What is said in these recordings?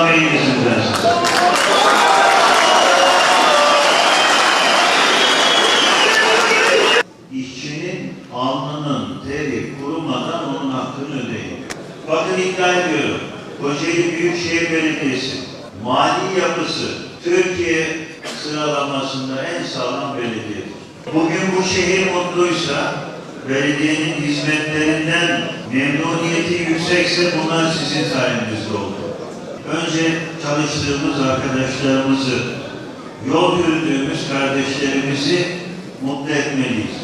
ağabeyin yüzünden. İşçinin alnının teri kurumadan onun hakkını ödeyin. Bakın iddia ediyorum. Kocaeli Büyükşehir Belediyesi mali yapısı Türkiye sıralamasında en sağlam belediyedir. Bugün bu şehir mutluysa, belediyenin hizmetlerinden memnuniyeti yüksekse bunlar sizin sayenizde oldu. Önce çalıştığımız arkadaşlarımızı, yol yürüdüğümüz kardeşlerimizi mutlu etmeliyiz.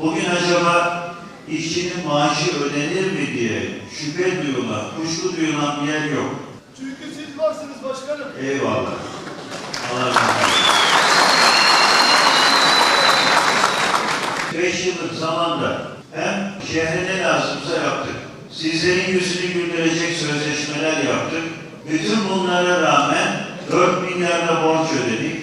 Bugün acaba işçinin maaşı ödenir mi diye şüphe duyulan, kuşku duyulan bir yer yok. Çünkü siz varsınız başkanım. Eyvallah. Allah razı olsun. Beş yıllık zamanda hem şehre ne lazımsa yaptık. Sizlerin yüzünü güldürecek sözleşmeler yaptık. Bütün bunlara rağmen 4 milyarda borç ödedik.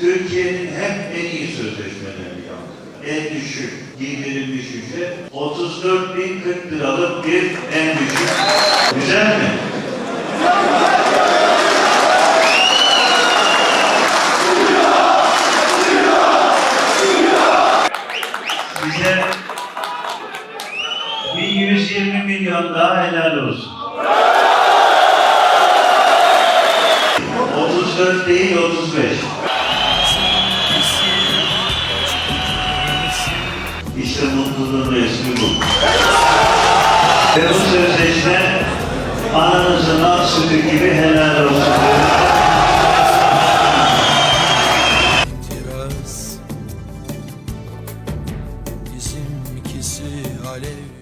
Türkiye'nin hep en iyi sözleşmelerini yaptık. En düşük giydirilmiş ücret 34 bin 40 liralık bir en düşük. Güzel mi? Size bir 120 milyon daha helal olsun. 34 değil 35. İşte mutluluğun resmi bu. Ve bu sözleşme ananızın ak sütü gibi helal olsun. itiraz Bizimkisi alev